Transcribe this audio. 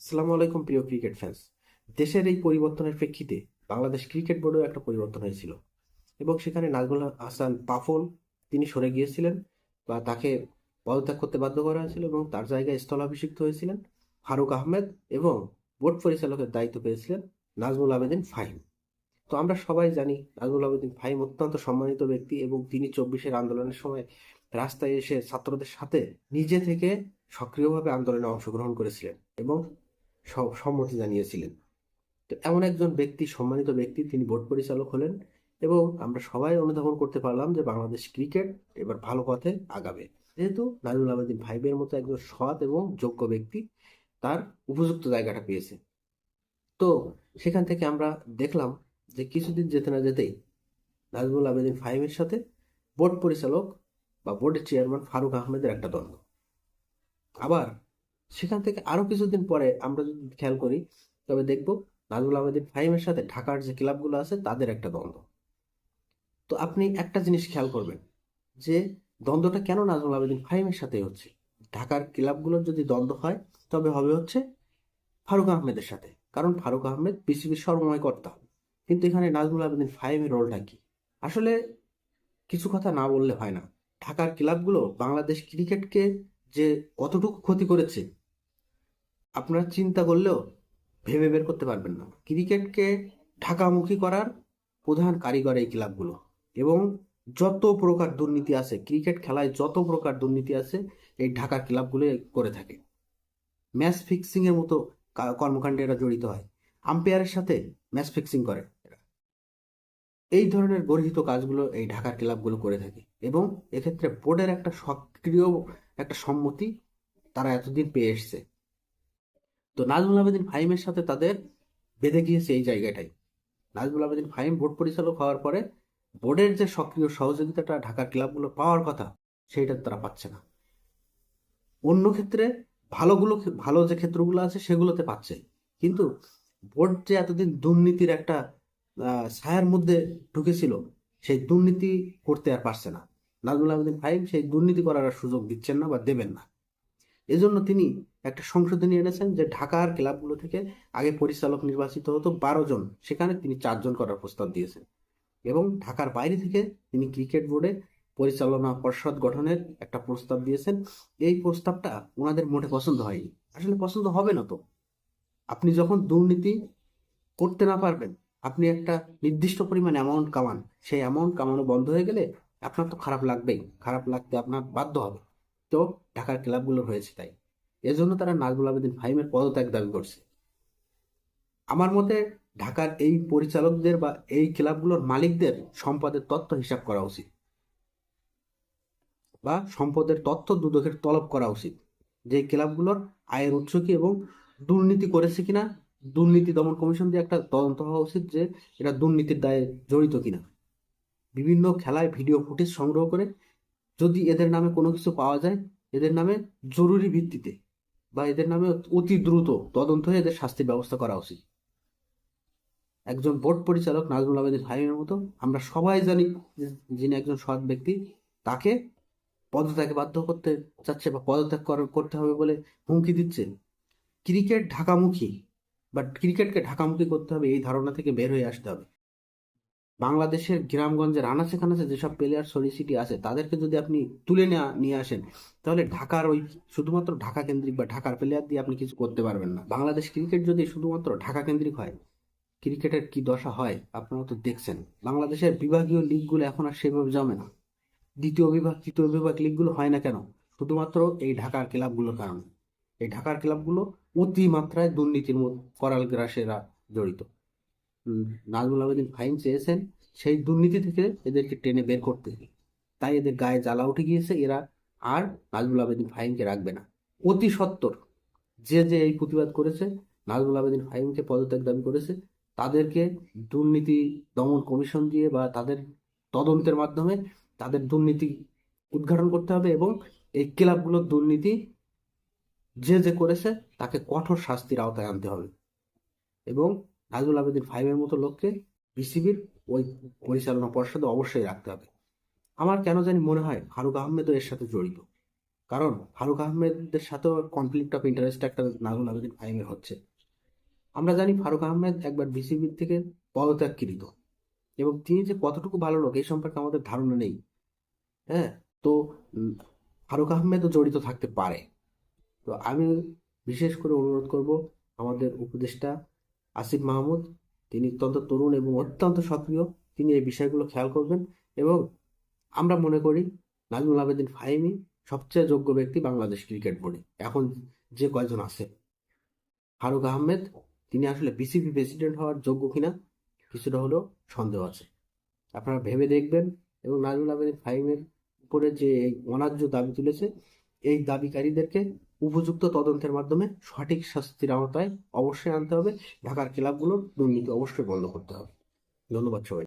আসসালামু আলাইকুম, প্রিয় ক্রিকেট ফ্যান্স দেশের এই পরিবর্তনের প্রেক্ষিতে বাংলাদেশ ক্রিকেট বোর্ডেও একটা পরিবর্তন হয়েছিল এবং সেখানে নাজমুল হাসান পাফন তিনি সরে গিয়েছিলেন বা তাকে পদত্যাগ করতে বাধ্য করা হয়েছিল এবং তার জায়গায় স্থলাভিষিক্ত হয়েছিলেন ফারুক আহমেদ এবং বোর্ড পরিচালকের দায়িত্ব পেয়েছিলেন নাজমুল আবেদিন ফাহিম। তো আমরা সবাই জানি নাজমুল আবেদিন ফাহিম অত্যন্ত সম্মানিত ব্যক্তি এবং তিনি চব্বিশের আন্দোলনের সময় রাস্তায় এসে ছাত্রদের সাথে নিজে থেকে সক্রিয়ভাবে আন্দোলনে অংশগ্রহণ করেছিলেন এবং সম্মতি জানিয়েছিলেন। তো এমন একজন ব্যক্তি, সম্মানিত ব্যক্তি, তিনি বোর্ড পরিচালক হলেন এবং আমরা সবাই অনুধাবন করতে পারলাম যে বাংলাদেশ ক্রিকেট এবার ভালো পথে আগাবে। যেহেতু নাজমুল আবেদিন ভাইবের মতো একজন সৎ এবং যোগ্য ব্যক্তি, তার উপযুক্ত জায়গাটা পেয়েছে। তো সেখান থেকে আমরা দেখলাম যে কিছুদিন যেতে না যেতেই নাজমুল আবেদিন ফাহিমের সাথে বোর্ড পরিচালক বা বোর্ডের চেয়ারম্যান ফারুক আহমেদের একটা দ্বন্দ্ব। আবার সেখান থেকে আরও কিছুদিন পরে আমরা যদি খেয়াল করি, তবে দেখব নাজমুল আবেদিন ফাহিমের সাথে ঢাকার যে ক্লাবগুলো আছে, তাদের একটা দ্বন্দ্ব। তো আপনি একটা জিনিস খেয়াল করবেন, যে দ্বন্দ্বটা কেন নাজমুল আবেদিন ফাহিমের সাথে হচ্ছে? ঢাকার ক্লাবগুলোর যদি দ্বন্দ্ব হয়, তবে হবে হচ্ছে ফারুক আহমেদের সাথে। কারণ ফারুক আহমেদ বিসিবির সর্বময় কর্তা। কিন্তু এখানে নাজমুল আবেদিন ফাহিমের রোলটা কি? আসলে কিছু কথা না বললে হয় না। ঢাকার ক্লাবগুলো বাংলাদেশ ক্রিকেটকে যে কতটুকু ক্ষতি করেছে, আপনারা চিন্তা করলেও ভেবে বের করতে পারবেন না। ক্রিকেটকে ঢাকামুখী করার প্রধান কারিগর এই ক্লাবগুলো এবং যত প্রকার দুর্নীতি আছে, ক্রিকেট খেলায় যত প্রকার দুর্নীতি আছে, এই ঢাকার ক্লাবগুলো করে থাকে। ম্যাচ ফিক্সিং এর মতো কর্মকাণ্ডে এরা জড়িত হয়। আম্পায়ারের সাথে ম্যাচ ফিক্সিং করে। এই ধরনের গর্হিত কাজগুলো এই ঢাকার ক্লাবগুলো করে থাকে এবং এক্ষেত্রে বোর্ডের একটা সক্রিয় একটা সম্মতি তারা এতদিন পেয়ে এসছে। তো নাজমুল আবেদিন ফাহিমের সাথে তাদের বেঁধে গিয়েছে এই জায়গাটাই। নাজমুল আবেদিন ফাহিম বোর্ড পরিচালক হওয়ার পরে বোর্ডের যে সক্রিয় সহযোগিতাটা ঢাকার ক্লাবগুলো পাওয়ার কথা, সেইটা তারা পাচ্ছে না। অন্য ক্ষেত্রে ভালোগুলো, ভালো যে ক্ষেত্রগুলো আছে সেগুলোতে পাচ্ছে। কিন্তু বোর্ড যে এতদিন দুর্নীতির একটা ছায়ার মধ্যে ঢুকেছিল, সেই দুর্নীতি করতে আর পারছে না। নাজমুল আবেদিন ফাহিম সেই দুর্নীতি করার আর সুযোগ দিচ্ছেন না বা দেবেন না। এজন্য তিনি একটা সংশোধনী এনেছেন যে ঢাকার ক্লাবগুলো থেকে আগে পরিচালক নির্বাচিত হতো বারো জন, সেখানে তিনি চারজন করার প্রস্তাব দিয়েছেন। এবং ঢাকার বাইরে থেকে তিনি ক্রিকেট বোর্ডে পরিচালনা পর্ষদ গঠনের একটা প্রস্তাব দিয়েছেন। এই প্রস্তাবটা ওনাদের মোটে পছন্দ হয়নি। আসলে পছন্দ হবে না তো। আপনি যখন দুর্নীতি করতে না পারবেন আপনি একটা নির্দিষ্ট পরিমাণ অ্যামাউন্ট কামান। সেই অ্যামাউন্ট কামানো বন্ধ হয়ে গেলে আপনার তো খারাপ লাগবেই। খারাপ লাগতে আপনার বাধ্য হবে। তো ঢাকার ক্লাবগুলো হয়েছে তাই। এজন্য তারা নাজমুল আবেদিন ফাহিমের পদত্যাগ দাবি করছে। আমার মতে ঢাকার এই পরিচালকদের বা এই ক্লাবগুলোর মালিকদের সম্পদের তথ্য হিসাব করা উচিত। বা সম্পদের তথ্য দুদকের তলব করা উচিত। যে ক্লাবগুলোর আয়ের উৎস কি এবং দুর্নীতি করেছে কিনা দুর্নীতি দমন কমিশন দিয়ে একটা তদন্ত হওয়া উচিত যে এটা দুর্নীতির দায়ে জড়িত কিনা। বিভিন্ন খেলায় ভিডিও ফুটেজ সংগ্রহ করে যদি এদের নামে কোনো কিছু পাওয়া যায়, এদের নামে জরুরি ভিত্তিতে বা এদের নামে অতি দ্রুত তদন্ত হয়ে এদের শাস্তির ব্যবস্থা করা উচিত। একজন বোর্ড পরিচালক নাজমুল আবেদিন ফাহিমের মতো আমরা সবাই জানি যিনি একজন সৎ ব্যক্তি, তাকে পদত্যাগে বাধ্য করতে চাচ্ছে বা পদত্যাগ করতে হবে বলে হুমকি দিচ্ছে ক্রিকেট ঢাকামুখী বা ক্রিকেটকে ঢাকামুখী করতে হবে, এই ধারণা থেকে বের হয়ে আসতে হবে। বাংলাদেশের গ্রামগঞ্জের আনাচে কানাচে যেসব প্লেয়ার সরিসিটি আছে, তাদেরকে যদি আপনি তুলে নেওয়া নিয়ে আসেন, তাহলে ঢাকার ওই শুধুমাত্র ঢাকা কেন্দ্রিক বা ঢাকার প্লেয়ার দিয়ে আপনি কিছু করতে পারবেন না। বাংলাদেশ ক্রিকেট যদি শুধুমাত্র ঢাকা কেন্দ্রিক হয় ক্রিকেটের কি দশা হয়, আপনারা তো দেখছেন। বাংলাদেশের বিভাগীয় লিগগুলো এখন আর সেভাবে জমে না। দ্বিতীয় বিভাগ, তৃতীয় বিভাগ লিগগুলো হয় না কেন? শুধুমাত্র এই ঢাকার ক্লাবগুলোর কারণে। এই ঢাকার ক্লাবগুলো অতি মাত্রায় দুর্নীতির করাল গ্রাসেরা জড়িত। নাজমুল আবেদিন ফাইন চেয়েছেন সেই দুর্নীতি থেকে এদেরকে টেনে বের করতে। তাই এদের গায়ে জ্বালা উঠে গিয়েছে, এরা আর নাজমুল আবেদিন ফাহিমকে রাখবে না। অতি সত্বর যে যে এই প্রতিবাদ করেছে, নাজমুল আবেদিন ফাহিমকে পদত্যাগ দাবি করেছে, তাদেরকে দুর্নীতি দমন কমিশন দিয়ে বা তাদের তদন্তের মাধ্যমে তাদের দুর্নীতি উদ্ঘাটন করতে হবে এবং এই ক্লাবগুলোর দুর্নীতি যে যে করেছে, তাকে কঠোর শাস্তির আওতায় আনতে হবে। এবং নাজমুল আবেদিন ফাইভের মতো লোককে বিসিবির ওই পরিচালনা পর্ষদে অবশ্যই রাখতে হবে। আমার কেন জানি মনে হয় ফারুক আহমেদও এর সাথে জড়িত। কারণ ফারুক আহমেদের সাথেও কনফ্লিক্ট অফ ইন্টারেস্ট একটা নাজমুল আবেদিন ফাহিমের হচ্ছে। আমরা জানি ফারুক আহমেদ একবার বিসিবির থেকে পদত্যাগকৃত। এবং তিনি যে কতটুকু ভালো লোক এই সম্পর্কে আমাদের ধারণা নেই। হ্যাঁ তো ফারুক আহমেদও জড়িত থাকতে পারে। তো আমি বিশেষ করে অনুরোধ করব আমাদের উপদেষ্টা আসিফ মাহমুদ, তিনি অত্যন্ত তরুণ এবং অত্যন্ত সক্রিয়, তিনি এই বিষয়গুলো খেয়াল করবেন এবং আমরা মনে করি নাজমুল আবেদিন ফাহিমি সবচেয়ে যোগ্য ব্যক্তি বাংলাদেশ ক্রিকেট বোর্ডে। এখন যে কয়জন আছে? ফারুক আহমেদ, তিনি আসলে বিসিবি প্রেসিডেন্ট হওয়ার যোগ্য কিনা কিছুটা হলেও সন্দেহ আছে। আপনারা ভেবে দেখবেন এবং নাজমুল আবেদিন ফাহিমের উপরে যে অন্যায্য দাবি তুলেছে এই দাবিকারীদেরকে উপযুক্ত তদন্তের মাধ্যমে সঠিক শাস্তির আওতায় অবশ্যই আনতে হবে। ঢাকার ক্লাবগুলোর দুর্নীতি অবশ্যই বন্ধ করতে হবে। ধন্যবাদ সবাই